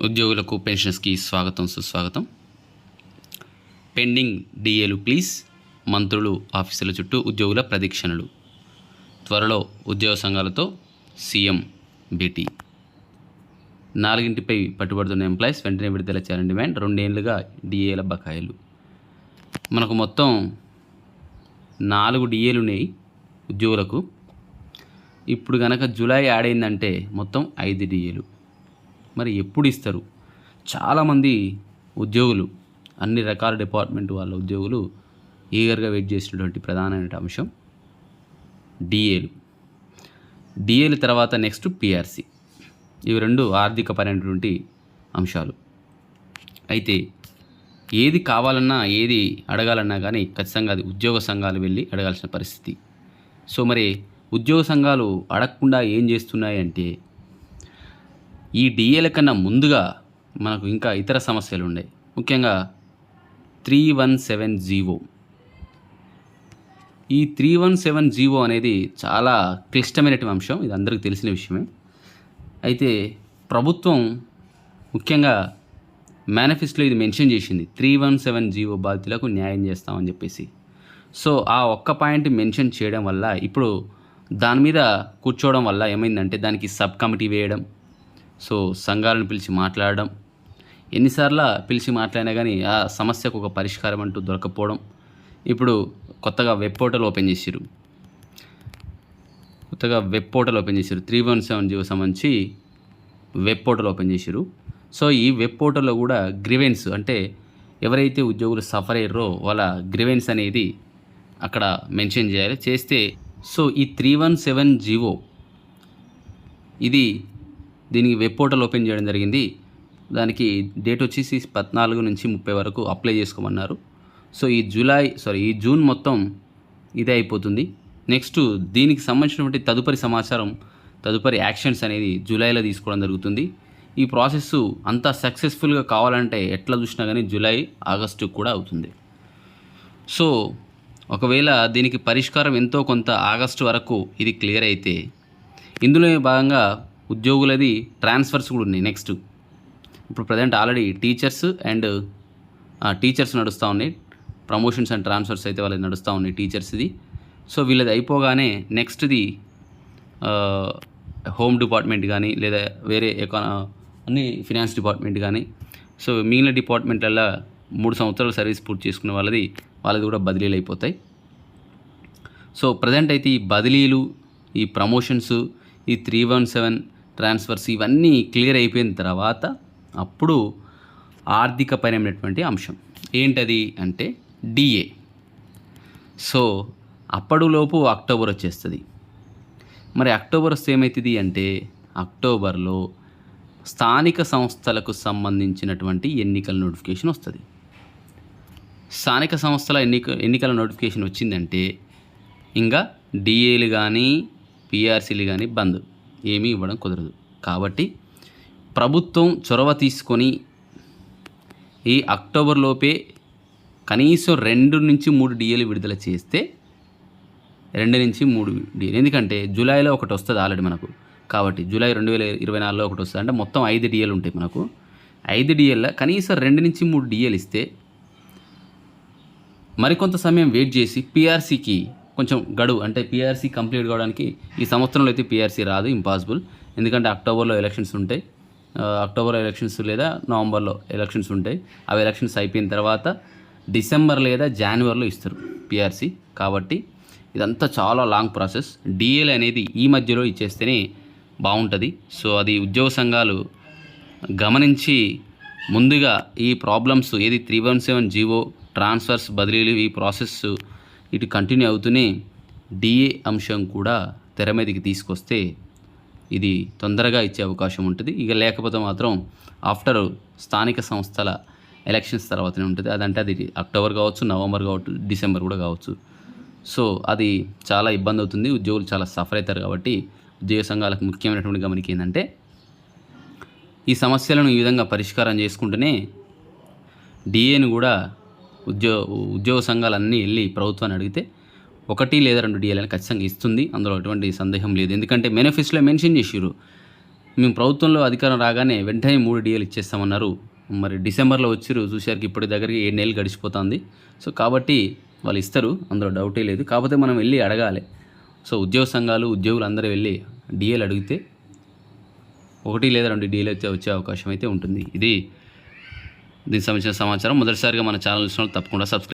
ఉద్యోగులకు పెన్షన్స్కి స్వాగతం సుస్వాగతం. పెండింగ్ డిఏలు ప్లీజ్ మంత్రులు ఆఫీసుల చుట్టూ ఉద్యోగుల ప్రదీక్షణలు. త్వరలో ఉద్యోగ సంఘాలతో సీఎం భేటీ. నాలుగింటిపై పట్టుబడుతున్న ఎంప్లాయీస్ వెంటనే విడుదల చేయాలని డిమాండ్ రెండేళ్ళుగా డిఏల బకాయిలు. మనకు మొత్తం నాలుగు డిఏలు ఉన్నాయి ఉద్యోగులకు. ఇప్పుడు కనుక జూలై యాడ్ అయిందంటే మొత్తం ఐదు డిఏలు. మరి ఎప్పుడు ఇస్తారు? చాలామంది ఉద్యోగులు అన్ని రకాల డిపార్ట్మెంట్ వాళ్ళ ఉద్యోగులు ఈగర్గా వెయిట్ చేసినటువంటి ప్రధానమైన అంశం డిఏలు. డిఏలు తర్వాత నెక్స్ట్ పిఆర్సి. ఇవి రెండు ఆర్థిక పరమైనటువంటి అంశాలు. అయితే ఏది కావాలన్నా ఏది అడగాలన్నా కానీ ఖచ్చితంగా అది ఉద్యోగ సంఘాలు వెళ్ళి అడగాల్సిన పరిస్థితి. సో మరి ఉద్యోగ సంఘాలు అడగకుండా ఏం చేస్తున్నాయి అంటే ఈ డిఏల కన్నా ముందుగా మనకు ఇంకా ఇతర సమస్యలు ఉన్నాయి ముఖ్యంగా త్రీ వన్ సెవెన్ జీవో ఈ త్రీ వన్ సెవెన్ జీవో అనేది చాలా క్లిష్టమైనటువంటి అంశం. ఇది అందరికీ తెలిసిన విషయమే. అయితే ప్రభుత్వం ముఖ్యంగా మేనిఫెస్టోలో ఇది మెన్షన్ చేసింది. త్రీ వన్ సెవెన్ జీవో బాధితులకు న్యాయం చేస్తామని చెప్పేసి. సో ఆ ఒక్క పాయింట్ మెన్షన్ చేయడం వల్ల ఇప్పుడు దాని మీద కూర్చోవడం వల్ల ఏమైందంటే దానికి సబ్ కమిటీ వేయడం సో సంఘాలను పిలిచి మాట్లాడడం ఎన్నిసార్లు పిలిచి మాట్లాడినా కానీ ఆ సమస్యకు ఒక పరిష్కారం అంటూ దొరకపోవడం ఇప్పుడు కొత్తగా వెబ్ పోర్టల్ ఓపెన్ చేసిరు కొత్తగా వెబ్ పోర్టల్ ఓపెన్ చేశారు త్రీ వన్ సెవెన్ జీవో సంబంధించి వెబ్ పోర్టల్ ఓపెన్ చేశారు సో ఈ వెబ్ పోర్టల్లో కూడా గ్రివెన్స్ అంటే ఎవరైతే ఉద్యోగులు సఫర్ అయ్యారో వాళ్ళ గ్రివెన్స్ అనేది అక్కడ మెన్షన్ చేయాలి చేస్తే సో ఈ త్రీ వన్ సెవెన్ జీవో ఇది దీనికి వెబ్ పోర్టల్ ఓపెన్ చేయడం జరిగింది. దానికి డేట్ వచ్చేసి పద్నాలుగు నుంచి ముప్పై వరకు అప్లై చేసుకోమన్నారు. సో ఈ జూలై సారీ ఈ జూన్ మొత్తం ఇదే అయిపోతుంది. నెక్స్ట్ దీనికి సంబంధించినటువంటి తదుపరి సమాచారం తదుపరి యాక్షన్స్ అనేది జూలైలో తీసుకోవడం జరుగుతుంది. ఈ ప్రాసెస్ అంతా సక్సెస్ఫుల్గా కావాలంటే ఎట్లా చూసినా కానీ జూలై ఆగస్టు కూడా అవుతుంది. సో ఒకవేళ దీనికి పరిష్కారం ఎంతో కొంత ఆగస్టు వరకు ఇది క్లియర్ అయితే ఇందులో భాగంగా ఉద్యోగులది ట్రాన్స్ఫర్స్ కూడా ఉన్నాయి నెక్స్ట్. ఇప్పుడు present already teachers and teachers నడుస్తూ ఉన్నాయి. ప్రమోషన్స్ అండ్ ట్రాన్స్ఫర్స్ అయితే వాళ్ళది నడుస్తూ ఉన్నాయి టీచర్స్ది. సో వీళ్ళది అయిపోగానే నెక్స్ట్ది హోమ్ డిపార్ట్మెంట్ కానీ లేదా వేరే ఎకాన అన్ని ఫినాన్స్ డిపార్ట్మెంట్ కానీ సో మిగిలిన డిపార్ట్మెంట్లలో మూడు సంవత్సరాలు సర్వీస్ పూర్తి చేసుకున్న వాళ్ళది వాళ్ళది కూడా బదిలీలు అయిపోతాయి. సో ప్రజెంట్ అయితే ఈ బదిలీలు ఈ ప్రమోషన్స్ ఈ త్రీ వన్ సెవెన్ ట్రాన్స్ఫర్స్ ఇవన్నీ క్లియర్ అయిపోయిన తర్వాత అప్పుడు ఆర్థికపరమైనటువంటి అంశం. ఏంటది అంటే డిఏ. సో అప్పటిలోపు అక్టోబర్ వచ్చేస్తుంది. మరి అక్టోబర్ వస్తే ఏమవుతుంది అంటే అక్టోబర్లో స్థానిక సంస్థలకు సంబంధించినటువంటి ఎన్నికల నోటిఫికేషన్ వస్తుంది. స్థానిక సంస్థల ఎన్నిక ఎన్నికల నోటిఫికేషన్ వచ్చిందంటే ఇంకా డిఏలు కానీ పిఆర్సీలు కానీ బంద్. ఏమీ ఇవ్వడం కుదరదు. కాబట్టి ప్రభుత్వం చొరవ తీసుకొని ఈ అక్టోబర్లోపే కనీసం రెండు నుంచి మూడు డిఏలు విడుదల చేస్తే రెండు నుంచి మూడు డిఏలు ఎందుకంటే జూలైలో ఒకటి వస్తుంది ఆల్రెడీ మనకు. కాబట్టి జూలై రెండు వేల ఇరవై నాలుగులో ఒకటి వస్తుంది. అంటే మొత్తం ఐదు డిఏలు ఉంటాయి మనకు. ఐదు డిఏల కనీసం రెండు నుంచి మూడు డిఏలు ఇస్తే మరికొంత సమయం వెయిట్ చేసి పిఆర్సీకి కొంచెం గడువు అంటే పిఆర్సీ కంప్లీట్ కావడానికి ఈ సంవత్సరంలో అయితే పిఆర్సీ రాదు ఇంపాసిబుల్ ఎందుకంటే అక్టోబర్లో ఎలక్షన్స్ ఉంటాయి. అక్టోబర్ ఎలక్షన్స్ లేదా నవంబర్లో ఎలక్షన్స్ ఉంటాయి. అవి ఎలక్షన్స్ అయిపోయిన తర్వాత డిసెంబర్ లేదా జనవరిలో ఇస్తారు పిఆర్సీ కాబట్టి ఇదంతా చాలా లాంగ్ ప్రాసెస్ డిఏల్ అనేది ఈ మధ్యలో ఇచ్చేస్తేనే బాగుంటుంది. సో అది ఉద్యోగ సంఘాలు గమనించి ముందుగా ఈ ప్రాబ్లమ్స్ ఏది three one seven GO transfers బదిలీలు ఈ ప్రాసెస్ ఇటు కంటిన్యూ అవుతూనే డిఏ అంశం కూడా తెర మీదకి తీసుకొస్తే ఇది తొందరగా ఇచ్చే అవకాశం ఉంటుంది. ఇక లేకపోతే మాత్రం ఆఫ్టర్ స్థానిక సంస్థల ఎలక్షన్స్ తర్వాతనే ఉంటుంది. అదంటే అది అక్టోబర్ కావచ్చు నవంబర్ కావచ్చు డిసెంబర్ కూడా కావచ్చు. సో అది చాలా ఇబ్బంది అవుతుంది. ఉద్యోగులు చాలా సఫర్ అవుతారు కాబట్టి ఉద్యోగ సంఘాలకు ముఖ్యమైనటువంటి గమనిక ఏంటంటే ఈ సమస్యలను ఈ విధంగా పరిష్కారం చేసుకుంటూనే డిఏను కూడా ఉద్యోగ ఉద్యోగ సంఘాలన్నీ వెళ్ళి ప్రభుత్వాన్ని అడిగితే ఒకటి లేదా రెండు డిఏలను ఖచ్చితంగా ఇస్తుంది. అందులో ఎటువంటి సందేహం లేదు. ఎందుకంటే మేనిఫెస్టోలో మెన్షన్ చేసిర్రు. మేము ప్రభుత్వంలో అధికారం రాగానే వెంటనే మూడు డిఎల్ ఇచ్చేస్తామన్నారు. మరి డిసెంబర్లో వచ్చిరు చూసారికి ఇప్పటి దగ్గరికి ఏడు నెలలు గడిచిపోతుంది. సో కాబట్టి వాళ్ళు ఇస్తారు. అందులో డౌటే లేదు. కాకపోతే మనం వెళ్ళి అడగాలి. సో ఉద్యోగ సంఘాలు ఉద్యోగులు అందరూ వెళ్ళి డిఎల్ అడిగితే ఒకటి లేదా రెండు డిఎల్ అయితే వచ్చే అవకాశం అయితే ఉంటుంది. ఇది దీనికి సంబంధించిన సమాచారం మొదటిసారిగా మన ఛానల్ తప్పకుండా సబ్స్క్రైబ్